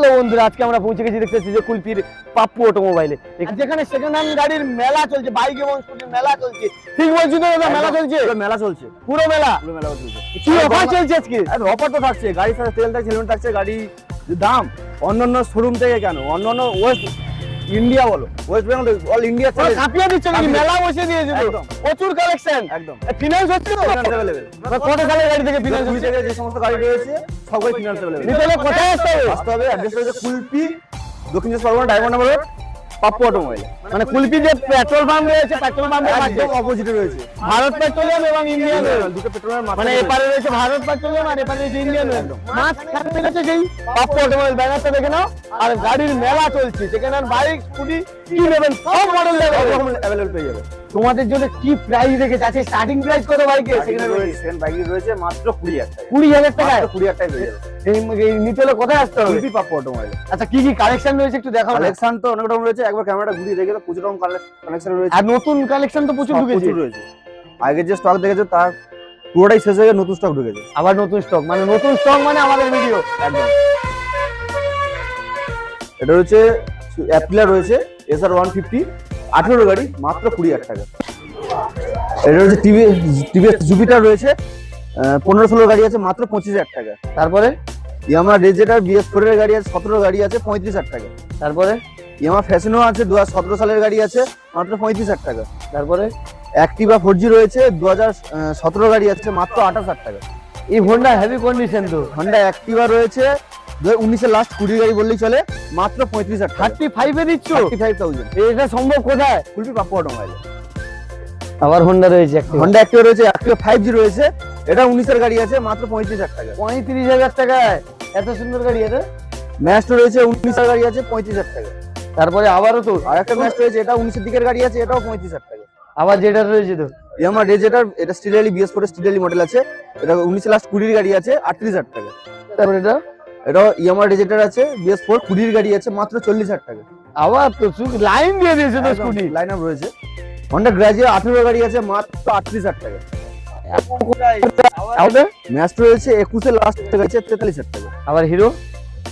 Hello বন্ধুরা আজকে আমরা পৌঁছে গেছি দেখতেছি যে কুলপির পাপ্পু অটোমোবাইলে। যেখানে সেকেন্ড হ্যান্ড গাড়ির মেলা চলছে বাইক এবং স্কুটির মেলা চলছে। ঠিক বলছি তো দাদা মেলা চলছে? মেলা চলছে। পুরো মেলা? পুরো মেলা চলছে। কি অফার চলছে আজকে? অফার তো থাকছে গাড়ির সাথে তেল থাকছে হেলমেট থাকছে গাড়ি দাম অন্য অন্য শোরুম থেকে কেন? অন্যান্য ওয়েস্ট ইন্ডিয়া বলো ওয়েস্ট বেঙ্গল অল ইন্ডিয়া চলে কাঁপিয়ে দিচ্ছে নাকি? মেলা বসে দিয়েছে একদম। প্রচুর কালেকশন একদম। ফিনান্স হচ্ছে তো? ফিনান্স কত সালের গাড়ি থেকে ফিনান্স হচ্ছে? যে সমস্ত গাড়ি রয়েছে সবই ফিনান্স অ্যাভেলেবল নিতে হলে কোথায় আসতে হবে? আসতে হবে অ্যাড্রেস রয়েছে কুলপি দক্ষিণ চব্বিশ Pargana diamond number road Pappu automobile মানে কুলপি যে পেট্রোল পাম্প রয়েছে পেট্রোল পাম্পের একদম অপোজিটে রয়েছে। ভারত পেট্রোলিয়াম এবং ইন্ডিয়ান দুটো পেট্রোলের মানে এপারে রয়েছে। ভারত পেট্রোলিয়াম আর এপারে রয়েছে ইন্ডিয়ান সেই পাপ্পু অটোমোবাইল ব্যানারটা দেখে নাও। আর গাড়ির মেলা চলছে। সেখানে বাইক স্কুটি কি নেবেন সব মডেল অ্যাভেলেবল পেয়ে যাবে। তোমাদের জন্য কি প্রাইস রেখেছে? আছে স্টার্টিং প্রাইস কত বাইকে সেখানে রয়েছে বাইক রয়েছে মাত্র কুড়ি হাজার টাকা। কুড়ি হাজার টাকায়? কুড়ি হাজার টাকায় এই এই নিতে হলে কোথায় আসতে হবে? অটোমোবাইল আচ্ছা কি কি কালেকশন রয়েছে একটু দেখাও কালেকশন তো অনেক রকম রয়েছে একবার ক্যামেরাটা ঘুরিয়ে দেখে তো প্রচুর রকম কালেকশন রয়েছে। আর নতুন কালেকশন তো প্রচুর ঢুকেছে। রয়েছে। আগে যে স্টক দেখেছ তার পুরোটাই শেষ হয়ে নতুন স্টক ঢুকেছে। আবার নতুন স্টক মানে নতুন স্টক মানে আমাদের ভিডিও একদম। এটা রয়েছে অ্যাপ্রিলা রয়েছে এসআর ওয়ান ফিফটি আঠেরো গাড়ি মাত্র কুড়ি হাজার টাকা। এটা হচ্ছে টিভি টিভিএস জুপিটার রয়েছে। পনেরো ষোলো গাড়ি আছে মাত্র পঁচিশ হাজার টাকা। তারপরে ইয়ামা রেজেটার বিএস ফোর এর গাড়ি আছে সতেরো গাড়ি আছে পঁয়ত্রিশ হাজার টাকা। তারপরে ইয়ামা ফ্যাশনও আছে দু হাজার সতেরো সালের গাড়ি আছে মাত্র পঁয়ত্রিশ হাজার টাকা। তারপরে অ্যাক্টিভা ফোর জি রয়েছে দু হাজার সতেরো গাড়ি আছে মাত্র আঠাশ হাজার টাকা। এই হোন্ডা হেভি কন্ডিশন তো। হন্ডা অ্যাক্টিভা রয়েছে দু হাজার উনিশের লাস্ট কুড়ি গাড়ি বললেই চলে মাত্র পঁয়ত্রিশ হাজার টাকা। থার্টি ফাইভে দিচ্ছ? থার্টি ফাইভ থাউজেন্ড এটা সম্ভব কোথায়? কুলপি পাপ্পু অটোমোবাইল আবার হোন্ডা রয়েছে হন্ডা অ্যাক্টিভা রয়েছে অ্যাক্টিভা ফাইভ জি রয়েছে। এটা উনিশের গাড়ি আছে মাত্র পঁয়ত্রিশ হাজার টাকা। পঁয়ত্রিশ হাজার টাকায়? এত সুন্দর গাড়ি এটা? রয়েছে উনিশের গাড়ি আছে পঁয়ত্রিশ হাজার টাকা। তারপরে আবারও তো আর একটা ম্যাস্টো রয়েছে এটা উনিশের দিকের গাড়ি আছে এটাও পঁয়ত্রিশ হাজার টাকা। আবার যেটা রয়েছে তো? ইয়ামা রেজেটার এটা স্টিডালি বিএস ফোর মডেল আছে। এটা উনিশের লাস্ট কুড়ির গাড়ি আছে আটত্রিশ হাজার টাকা। তারপরে এটা? এটা ইয়ামা রেজেটার আছে বিএস ফোর কুড়ির গাড়ি আছে মাত্র চল্লিশ হাজার টাকা। আবার তো লাইন দিয়ে দিয়েছে তো স্কুটি। লাইন আপ রয়েছে। হন্ডা গ্রাজিয়া আঠেরো গাড়ি আছে মাত্র আটত্রিশ হাজার টাকা। আবার রয়েছে একুশের লাস্ট গাড়ি তেতাল্লিশ হাজার টাকা। আবার হিরো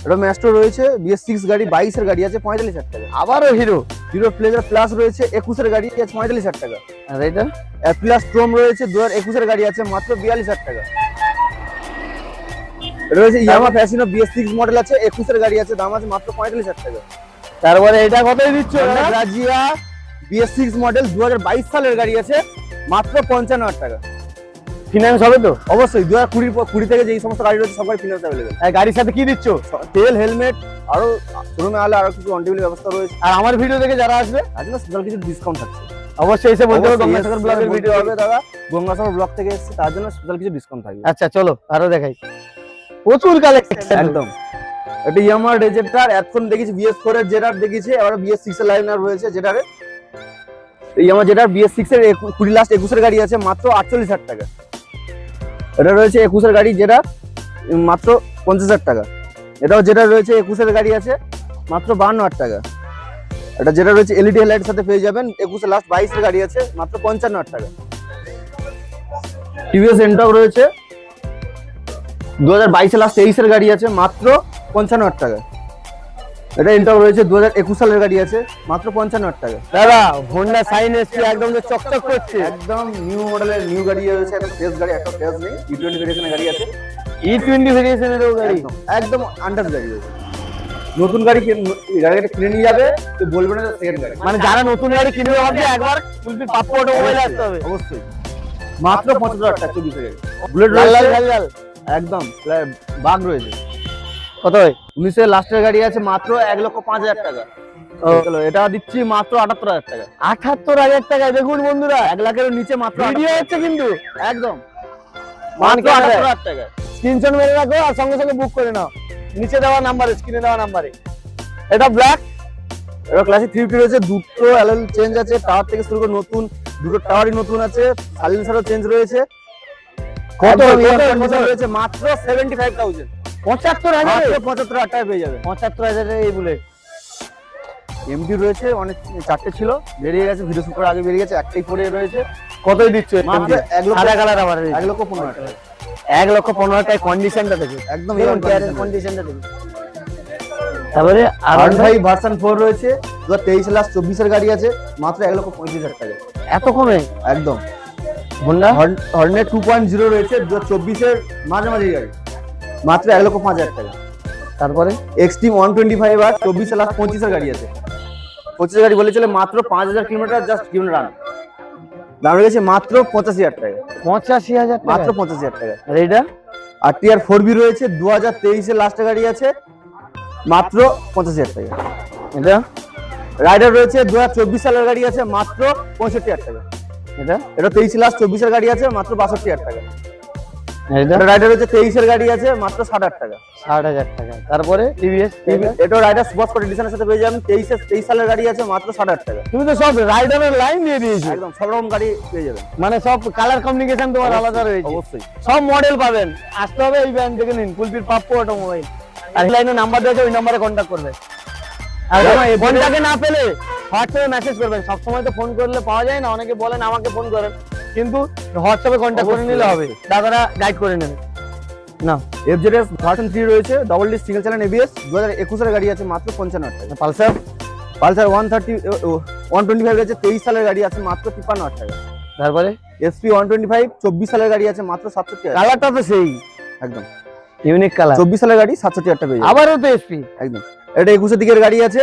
এটা রয়েছে বিএস সিক্স গাড়ি বাইশের গাড়ি আছে পঁয়তাল্লিশ হাজার টাকা। আবারও হিরো হিরো প্লেজার প্লাস রয়েছে একুশের গাড়ি আছে পঁয়তাল্লিশ হাজার টাকা। আর এটা? প্লাস রয়েছে দু হাজার একুশের গাড়ি আছে মাত্র বিয়াল্লিশ হাজার টাকা। এটা রয়েছে Yamaha Fascino BS six model আছে একুশের গাড়ি আছে দাম আছে মাত্র পঁয়তাল্লিশ হাজার টাকা। তারপরে এটা কতই দিচ্ছ? গ্রাজিয়া বিএস সিক্স মডেল দু সালের গাড়ি আছে মাত্র পঞ্চান্ন হাজার টাকা। ফিনান্স হবে তো? অবশ্যই দু হাজার কুড়ি কুড়ি থেকে যেই সমস্ত গাড়ি রয়েছে সবাই ফিনান্স অ্যাভেলেবেল গাড়ির সাথে কি দিচ্ছ? তেল হেলমেট আরও শোরুমে আলে আরও কিছু ব্যবস্থা রয়েছে। আর আমার ভিডিও দেখে যারা আসবে কিছু ডিসকাউন্ট থাকছে। অবশ্যই এসে বলতে হবে গঙ্গাসাগর ব্লগের ভিডিও হবে। দাদা। গঙ্গাসাগর ব্লগ থেকে এসেছে তার জন্য স্পেশাল কিছু ডিসকাউন্ট থাকবে। আচ্ছা চলো আরও দেখাই। প্রচুর কালেকশন একদম। এটা ইয়ামার রেজেটার এখন দেখেছি বিএস ফোর এর জেটার দেখেছি এবার বিএস সিক্স এর লাইনার রয়েছে জেটারে ইয়ামার জেটার বিএস সিক্স এর একু- কুড়ি লাস্ট একুশের গাড়ি আছে, মাত্র আটচল্লিশ হাজার টাকা। এটা রয়েছে একুশের গাড়ি যেটা মাত্র পঞ্চাশ হাজার টাকা। এটাও যেটা রয়েছে একুশের গাড়ি আছে, মাত্র বাহান্ন হাজার টাকা। এটা যেটা রয়েছে এলইডি লাইটের সাথে পেয়ে যাবেন একুশের লাস্ট বাইশের গাড়ি আছে, মাত্র পঞ্চান্ন হাজার টাকা। টিভিএস এন্টক রয়েছে। দু হাজার বাইশে লাস্ট তেইশের গাড়ি আছে মাত্র পঞ্চান্ন হাজার টাকা এটা এন্টক রয়েছে দু হাজার একুশ সালের গাড়ি আছে মাত্র পঞ্চান্ন হাজার টাকা দাদা হোন্ডা সাইন এসছে একদম যে চকচক করছে। একদম নিউ মডেলের নিউ গাড়ি রয়েছে একদম ফ্রেশ গাড়ি একটা ফ্রেশ নেই ই টোয়েন্টি ভেরিয়েশনের গাড়ি আছে। ই টোয়েন্টি ভেরিয়েশনের গাড়ি? একদম আন্ডার গাড়ি রয়েছে নতুন গাড়ি কিন- গাড়িটা কিনে নিয়ে যাবে তো বলবে না সেকেন্ড গাড়ি। মানে যারা নতুন গাড়ি কিনবে ভাবছে একবার কুলপি পাপ্পু অটোমোবাইল আসতে হবে। অবশ্যই। মাত্র পঁচাত্তর হাজার টাকা চব্বিশ। গাড়ি বুলেট লাল লাল লাল। একদম বাঘ রয়েছে। কত হয় উনিশের লাস্টের গাড়ি আছে মাত্র এক লক্ষ পাঁচ হাজার টাকা। ও। চলো এটা দিচ্ছি মাত্র আটাত্তর হাজার টাকা। আঠাত্তর হাজার টাকায় দেখুন বন্ধুরা এক লাখের নিচে মাত্র ভিডিও হচ্ছে কিন্তু। একদম। মাত্র আটাত্তর হাজার টাকা। স্ক্রিনশট মেরে রাখো আর সঙ্গে সঙ্গে বুক করে নাও। নিচে দেওয়া নাম্বারে স্ক্রিনে দেওয়া নাম্বারে এটা ব্ল্যাক এবার ক্লাসিক থ্রি রয়েছে দুটো অ্যালেল চেঞ্জ আছে টাওয়ার থেকে শুরু করে নতুন দুটো টাওয়ারই নতুন আছে সাইলেন্সারও চেঞ্জ রয়েছে। কত রয়েছে মাত্র সেভেন্টি ফাইভ থাউজেন্ড পঁচাত্তর হাজার? পঁচাত্তর হাজার টাকা পেয়ে যাবে। পঁচাত্তর এই বুলেট। রয়েছে অনেক চারটে ছিল বেরিয়ে গেছে ভিডিও শুট আগে বেরিয়ে গেছে একটাই পরে রয়েছে। কতই দিচ্ছ এক লক্ষ কালার এক লক্ষ পনেরো টাকা এক লক্ষ পনেরো টাকায় কন্ডিশনটা দেখে। একদম কন্ডিশনটা তারপরে আর আর ভাই ভার্সন ফোর রয়েছে দু হাজার তেইশ লাস্ট চব্বিশের গাড়ি আছে মাত্র এক লক্ষ পঁয়ত্রিশ হাজার টাকা এত কমে? একদম। Honda Hornet two point zero রয়েছে দু হাজার চব্বিশের মাঝামাঝি গাড়ি মাত্র এক লক্ষ পাঁচ হাজার টাকা। তারপরে? এক্সট্রিম ওয়ান টোয়েন্টি ফাইভ আর চব্বিশে লাস্ট পঁচিশের গাড়ি আছে। পঁচিশের গাড়ি বলে চলে মাত্র পাঁচ হাজার কিলোমিটার জাস্ট কিলোমিটার রান দাম রেখেছে মাত্র পঁচাশি হাজার টাকা। পঁচাশি হাজার মাত্র পঁচাশি হাজার টাকা। আর এইটা আর টিআর ফোর বি রয়েছে দু হাজার তেইশে লাস্টে গাড়ি আছে মাত্র পঁচাশি হাজার টাকা। এটা? রাইডার রয়েছে দু হাজার চব্বিশ সালের গাড়ি আছে মাত্র পঁয়ষট্টি হাজার টাকা। এটা? এটা তেইশে লাস্ট চব্বিশের গাড়ি আছে মাত্র বাষট্টি হাজার টাকা। এটা রাইডার তেইশের গাড়ি আছে মাত্র ষাট হাজার টাকা। ষাট হাজার টাকা। তারপরে টিভিএস? এটা রাইডার সুপার স্পট এডিশনের সাথে পেয়ে যাবেন তেইশ সালের গাড়ি আছে মাত্র ষাট হাজার টাকা। তুমি তো সব রাইডারের লাইন দিয়ে দিয়েছ। একদম সব রকম গাড়ি পেয়ে যাবেন। মানে সব কালার কমিউনিকেশন তোমার আলাদা রয়েছে। অবশ্যই। সব মডেল পাবেন। আসতে হবে এই ব্যাংক থেকে নিন কুলপির পাপ্পু অটোমোবাইল আর লাইনে নাম্বার দেওয়া আছে ওই নাম্বারে কন্ট্যাক্ট করবে। ফোনটাকে না পেলে হোয়াটসঅ্যাপে মেসেজ করবেন। সবসময় তো ফোন করলে পাওয়া যায় না অনেকে বলেন আমাকে ফোন করেন। কিন্তু হোয়াটসঅ্যাপে কন্ট্যাক্ট করে নিলে হবে। অবশ্যই। দাদারা গাইড করে নেবে না। এফজেডএস ভার্সন থ্রি রয়েছে double D single channel ABS দু হাজার একুশের গাড়ি আছে মাত্র পঞ্চান্ন টাকা। Pulsar? Pulsar one thirty one twenty five রয়েছে তেইশ সালের গাড়ি আছে মাত্র তিপ্পান্ন হাজার টাকা। তারপরে? এসপি ওয়ান টোয়েন্টি ফাইভ চব্বিশ সালের গাড়ি আছে মাত্র সাতষট্টি কালারটা তো সেই। একদম। ইউনিক কালার চব্বিশ সালের গাড়ি সাতষট্টি হাজার টাকা আবারও তো এসপি একদম। এটা একুশের দিকের গাড়ি আছে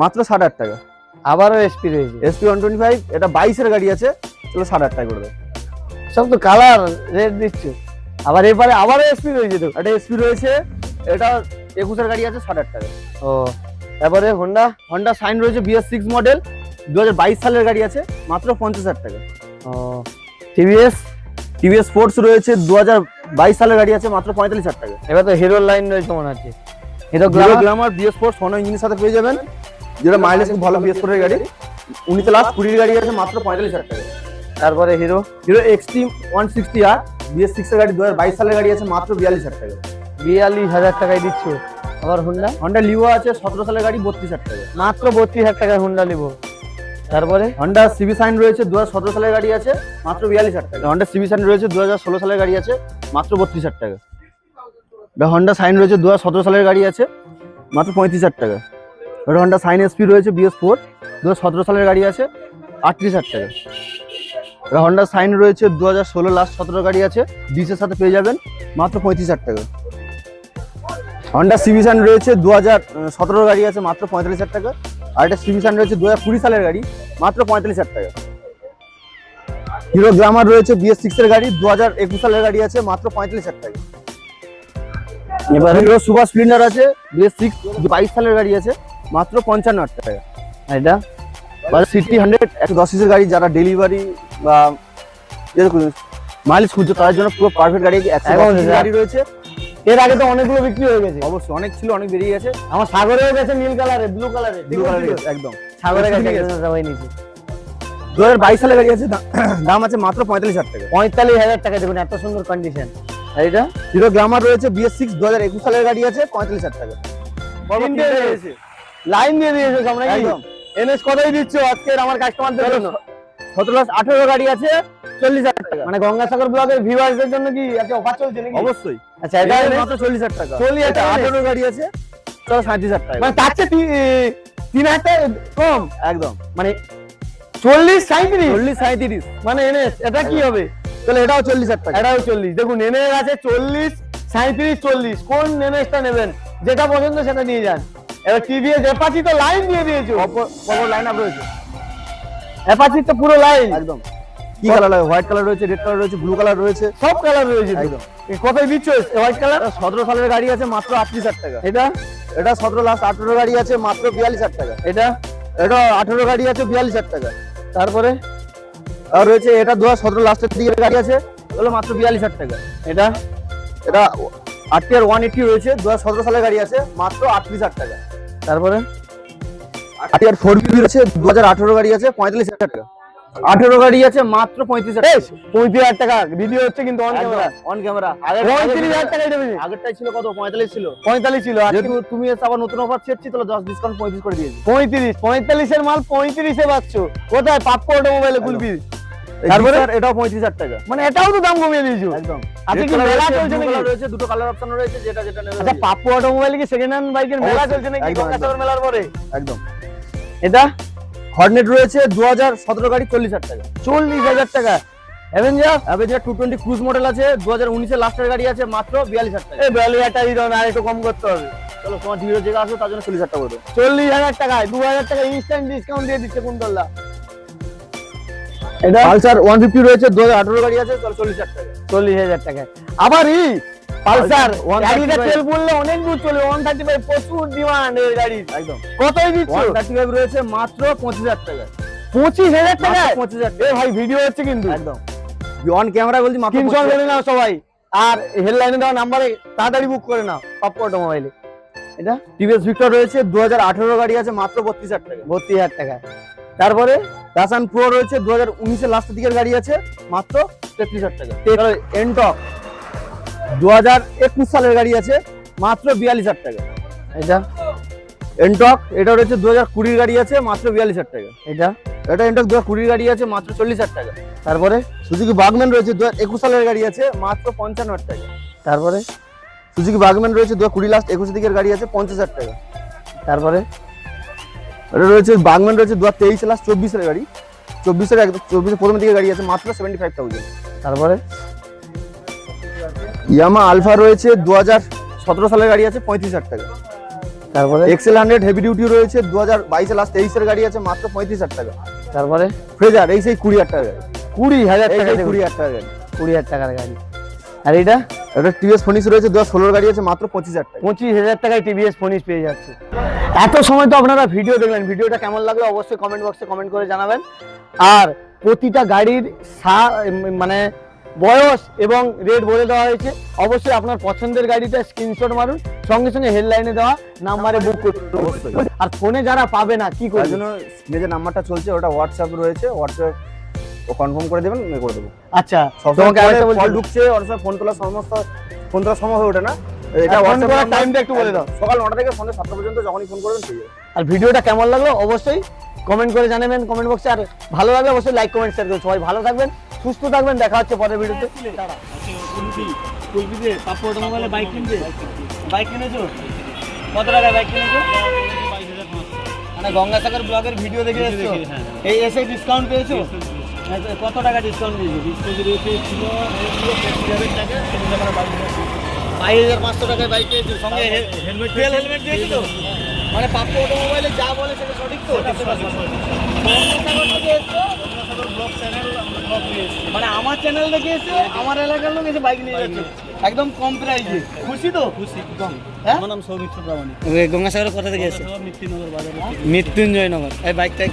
মাত্র ষাট হাজার টাকা। আবারও এসপি রয়েছে। এসপি ওয়ান টোয়েন্টি ফাইভ এটা বাইশের গাড়ি আছে চলো ষাট হাজার টাকা করে দেবো সব তো কালার রেট দিচ্ছে। আবার এবারে আবারও এসপি রয়েছে তো। এটা এসপি রয়েছে এটা একুশের গাড়ি আছে ষাট হাজার টাকা। ও তারপরে হোন্ডা হন্ডা সাইন রয়েছে বিএস সিক্স মডেল দু হাজার বাইশ সালের গাড়ি আছে মাত্র পঞ্চাশ হাজার টাকা। ও টিভিএস টিভিএস স্পোর্টস রয়েছে দু হাজার বাইশ সালের গাড়ি আছে মাত্র পঁয়তাল্লিশ হাজার টাকা। এবার তো হিরোর লাইন রয়েছে মনে হচ্ছে। Hero Hero Glamour Glamour BS sports সোনো ইঞ্জিনের সাথে পেয়ে যাবেন। যেটা মাইলেজ খুব ভালো বিএস স্পোর্টের গাড়ি। উনিশে লাস্ট কুড়ির গাড়ি আছে মাত্র পঁয়তাল্লিশ হাজার টাকা। তারপরে Hero Hero Xtreme one sixty R BS সিক্সের গাড়ি দু হাজার বাইশ সালের গাড়ি আছে মাত্র বিয়াল্লিশ হাজার টাকা। বিয়াল্লিশ হাজার টাকায় দিচ্ছে। আবার হোন্ডা হন্ডা লিভো আছে সতেরো সালের গাড়ি বত্রিশ হাজার টাকা। মাত্র বত্রিশ হাজার টাকায় হোন্ডা নিব তারপরে? হন্ডা সিবি সাইন রয়েছে দু হাজার সতেরো সালের গাড়ি আছে মাত্র বিয়াল্লিশ হাজার টাকা। হন্ডা সিবি সাইন রয়েছে দু হাজার ষোলো সালের গাড়ি আছে মাত্র বত্রিশ হাজার টাকা। এটা হন্ডা সাইন রয়েছে দু হাজার সতেরো সালের গাড়ি আছে মাত্র পঁয়ত্রিশ হাজার টাকা। এটা হন্ডা সাইন এসপি রয়েছে বিএস ফোর দু হাজার সতেরো সালের গাড়ি আছে আটত্রিশ হাজার টাকা। এটা হন্ডা সাইন রয়েছে দু হাজার ষোলো লাস্ট সতেরো গাড়ি আছে ডিসের সাথে পেয়ে যাবেন মাত্র পঁয়ত্রিশ হাজার টাকা। হন্ডা সিবি সাইন রয়েছে দু হাজার সতেরো গাড়ি আছে মাত্র পঁয়তাল্লিশ হাজার টাকা। আর একটা সিবি সাইন রয়েছে দু হাজার কুড়ি সালের গাড়ি মাত্র পঁয়তাল্লিশ হাজার টাকা। হিরো গ্লামার রয়েছে বিএস সিক্স এর গাড়ি দু হাজার একুশ সালের গাড়ি আছে মাত্র পঁয়তাল্লিশ হাজার টাকা। এবার হিরো সুপার স্প্লেন্ডার আছে বিএস সিক্স বাইশ সালের গাড়ি আছে মাত্র পঞ্চান্ন হাজার টাকা। এটা? সিটি হান্ড্রেড একশো দশ সিসির গাড়ি যারা ডেলিভারি বা মাইলেজ খুঁজছে তাদের জন্য পুরো পারফেক্ট গাড়ি গাড়ি রয়েছে। এর আগে তো অনেকগুলো বিক্রি হয়ে গেছে। অবশ্যই অনেক ছিল অনেক বেরিয়ে গেছে। আমার সাগরেও গেছে নীল কালারে ব্লু কালারে ব্লু কালারের একদম। সবাই নিচে দু হাজার বাইশ সালের গাড়ি আছে দাম আছে মাত্র পঁয়তাল্লিশ হাজার টাকা। পঁয়তাল্লিশ হাজার টাকা দেখুন এত সুন্দর কন্ডিশন হিরো গ্লামার রয়েছে বিএস সিক্স দু হাজার একুশ সালের গাড়ি আছে পঁয়তাল্লিশ হাজার টাকা। লাইন দিয়ে দিয়েছ তোমরা কি একদম। এনএস কতই দিচ্ছ আজকের আমার কাস্টমারদের জন্য? সতেরো আঠেরো গাড়ি আছে চল্লিশ হাজার টাকা। মানে গঙ্গাসাগর ব্লকের ভিউয়ারদের জন্য কি আচ্ছা অফার চলছে নাকি? অবশ্যই। আচ্ছা এটা মাত্র চল্লিশ হাজার টাকা। চল্লিশ হাজার আঠেরো গাড়ি আছে চলো সাঁত্রিশ হাজার টাকা। মানে তার চেয়ে তিন হাজার টাকা কম? একদম। মানে চল্লিশ সাঁত্রিশ চল্লিশ সাঁত্রিশ মানে এনএস এটা কি হবে? তাহলে এটাও চল্লিশ হাজার টাকা। এটাও চল্লিশ। দেখুন এনএস আছে চল্লিশ সাঁত্রিশ চল্লিশ। কোন এনএসটা নেবেন? যেটা পছন্দ সেটা নিয়ে যান। এবার টিভিএস অ্যাপাচি তো লাইন দিয়ে দিয়েছ। কত লাইন আপ রয়েছে। অ্যাপাচি তো পুরো লাইন একদম। কি কালার লাগে? হোয়াইট কালার রয়েছে রেড কালার রয়েছে ব্লু কালার রয়েছে। সব কালার রয়েছে। একদম। কতই দিচ্ছ? হোয়াইট কালার সতেরো সালের গাড়ি আছে মাত্র আটত্রিশ হাজার টাকা। এটা? এটা সতেরো লাস্ট আঠেরো গাড়ি আছে মাত্র বিয়াল্লিশ হাজার টাকা। এটা? এটা আঠেরো গাড়ি আছে বিয়াল্লিশ হাজার টাকা। তারপরে? আর রয়েছে এটা দু হাজার সতেরো লাস্টের দিকে গাড়ি আছে হলো মাত্র বিয়াল্লিশ হাজার টাকা। এটা? এটা আটটি আর ওয়ান এইটি রয়েছে দু হাজার সতেরো সালের গাড়ি আছে মাত্র আটত্রিশ হাজার টাকা। তারপরে? আটটি আর ফোর বি রয়েছে দু হাজার আঠেরো গাড়ি আছে পঁয়তাল্লিশ হাজার টাকা। আঠেরো গাড়ি আছে মাত্র পঁয়ত্রিশ হাজার টাকা। পঁয়ত্রিশ হাজার টাকা। ভিডিও হচ্ছে কিন্তু অন ক্যামেরা অন ক্যামেরা পঁয়ত্রিশ হাজার টাকা। আগেরটাই ছিল কত? পঁয়তাল্লিশ ছিল। পঁয়তাল্লিশ ছিল যেহেতু তুমি এসে আবার নতুন অফার ছেড়ছি তাহলে দশ ডিসকাউন্ট পঁয়ত্রিশ করে দিয়েছি। পঁয়ত্রিশ পঁয়তাল্লিশের মাল পঁয়ত্রিশে পাচ্ছ। কোথায়? পাপ্পু অটোমোবাইলে কুলপি তারপরে? এটাও পঁয়ত্রিশ হাজার টাকা। মানে এটাও তো দাম কমিয়ে দিয়েছ। একদম। আজকে কি মেলা চলছে নাকি? রয়েছে দুটো কালার অপশন রয়েছে যেটা যেটা নেবে আচ্ছা পাপ্পু অটোমোবাইল কি সেকেন্ড হ্যান্ড বাইকের মেলা চলছে নাকি? গঙ্গাসাগর মেলার পরে? একদম। এটা? হর্নেট রয়েছে দু হাজার সতেরো গাড়ি চল্লিশ হাজার টাকা। চল্লিশ হাজার টাকা। Avenger Avenger two twenty Cruise model আছে দু হাজার উনিশের লাস্টের গাড়ি আছে মাত্র বিয়াল্লিশ হাজার টাকা। বিয়াল্লিশ হাজার টাকা দিতে আর একটু কম করতে হবে। চলো তোমার ডিউরো জায়গা আছে তার জন্য চল্লিশ হাজার টাকা চল্লিশ হাজার টাকায় দু হাজার টাকা ইনস্ট্যান্ট ডিসকাউন্ট দিয়ে দিচ্ছে কুন্তল্লা এটা পালসার ওয়ান ফিফটি রয়েছে দু হাজার আঠারো গাড়ি আছে চলো চল্লিশ হাজার টাকা। চল্লিশ হাজার টাকায়। আবার ই পালসার এক লিটার তেল পড়লে অনেক দূর চলে ওয়ান থার্টি ফাইভ প্রচুর ডিমান্ড এই গাড়ির। একদম। কতই দিচ্ছ? ওয়ান থার্টি ফাইভ রয়েছে মাত্র পঁচিশ হাজার টাকা পঁচিশ হাজার টাকায়? পঁচিশ হাজার এ ভাই ভিডিও হচ্ছে কিন্তু। একদম। অন ক্যামেরা বলছি মাত্র 25,000 করে নাও সবাই। আর হেডলাইনে দেওয়া নাম্বারে তাড়াতাড়ি বুক করে নাও পাপ্পু অটোমোবাইলে এটা? টিভিএস ভিক্টর রয়েছে দু হাজার আঠারো গাড়ি আছে মাত্র বত্রিশ হাজার টাকা বত্রিশ হাজার টাকা তারপরে দাসান প্রো রয়েছে দু হাজার উনিশের লাস্টের দিকের গাড়ি আছে মাত্র তেত্রিশ হাজার টাকা এনটক দু হাজার একুশ সালের গাড়ি আছে মাত্র বিয়াল্লিশ হাজার টাকা। এটা? এনটক এটা রয়েছে দু হাজার কুড়ির গাড়ি আছে মাত্র বিয়াল্লিশ হাজার টাকা। এটা? এটা এনটক দু হাজার কুড়ির গাড়ি আছে মাত্র চল্লিশ হাজার টাকা। তারপরে? সুজুকি বাগম্যান রয়েছে দু হাজার একুশ সালের গাড়ি আছে মাত্র পঞ্চান্ন হাজার টাকা। তারপরে? সুজুকি বাগম্যান রয়েছে দু হাজার কুড়ি লাস্ট একুশ দিকের গাড়ি আছে পঞ্চাশ হাজার টাকা। তারপরে? এটা রয়েছে বাগম্যান রয়েছে দু হাজার তেইশ লাস্ট চব্বিশের গাড়ি। চব্বিশের চব্বিশের প্রথম দিকে গাড়ি আছে মাত্র সেভেন্টি ফাইভ থাউজেন্ড তারপরে? ইয়ামা আলফা রয়েছে দু হাজার সতেরো সালের গাড়ি আছে পঁয়ত্রিশ হাজার টাকা। তারপরে? এক্সেল হান্ড্রেড হেভি ডিউটি রয়েছে দু হাজার বাইশে লাস্ট তেইশের গাড়ি আছে মাত্র পঁয়ত্রিশ হাজার টাকা। তারপরে? ফ্রেজার এই সেই কুড়ি হাজার টাকা গাড়ি। কুড়ি হাজার টাকা কুড়ি হাজার টাকা গাড়ি। কুড়ি হাজার টাকার গাড়ি। আর এটা? এটা টিভিএস ফোনিক্স রয়েছে দু হাজার ষোলোর গাড়ি আছে মাত্র পঁচিশ হাজার টাকা। পঁচিশ হাজার টাকায় টিভিএস ফোনিস পেয়ে যাচ্ছে। এত সময় তো আপনারা ভিডিও দেখলেন ভিডিওটা কেমন লাগল অবশ্যই কমেন্ট বক্সে কমেন্ট করে জানাবেন। আর প্রতিটা গাড়ির সা- মানে বয়স এবং রেট বলে দেওয়া হয়েছে। অবশ্যই আপনার পছন্দের গাড়িটা স্ক্রিনশট মারুন সঙ্গে সঙ্গে হেডলাইনে দেওয়া নাম্বারে বুক করুন। অবশ্যই। আর ফোনে যারা পাবে না কি করবে? জন্য যে নাম্বারটা চলছে ওটা হোয়াটসঅ্যাপ রয়েছে হোয়াটসঅ্যাপ ও কনফার্ম করে দেবেন এ করে দেবো। আচ্ছা তোমাকে আরেকটা কল ঢুকছে অনেক সময় ফোন তোলার সমস্ত ফোন তোলার সময় হয়ে ওঠে না। এটা হোয়াটসঅ্যাপ টাইমটা একটু বলে দাও। সকাল নটা থেকে সন্ধ্যে সাতটা পর্যন্ত যখনই ফোন করবেন যাবেন। আর ভিডিওটা কেমন লাগল? অবশ্যই কমেন্ট করে জানাবেন কমেন্ট বক্সে আর ভালো লাগলে অবশ্যই লাইক কমেন্ট শেয়ার করুন। সবাই ভালো থাকবেন। সুস্থ থাকবেন দেখা হচ্ছে পরের ভিডিওতে। বাইক বাইক কিনেছো? কত টাকায় বাইক কিনেছো? মানে গঙ্গাসাগর ব্লগের ভিডিও দেখে এসছো? এই এসে ডিসকাউন্ট পেয়েছ? কত টাকা ডিসকাউন্ট দিয়েছ বাইশ হাজার পাঁচশো টাকায় বাইক পেয়েছ সঙ্গে হেলমেট হেলমেট দিয়েছ? তো মানে পাপ্পু অটোমোবাইলে যা বলে সেটা সঠিক তো? গঙ্গাসাগর থেকে এসছো? মানে আমার চ্যানেল দেখে এসে আমার এলাকার লোক এসে বাইক নিয়ে যাচ্ছে। একদম কম প্রাইসে খুশি তো? খুশি। হ্যাঁ? আমার নাম সৌমিত্র প্রামাণিক। গঙ্গাসাগরের কোথা থেকে এসে মৃত্যুঞ্জয় নগর এই বাইকটা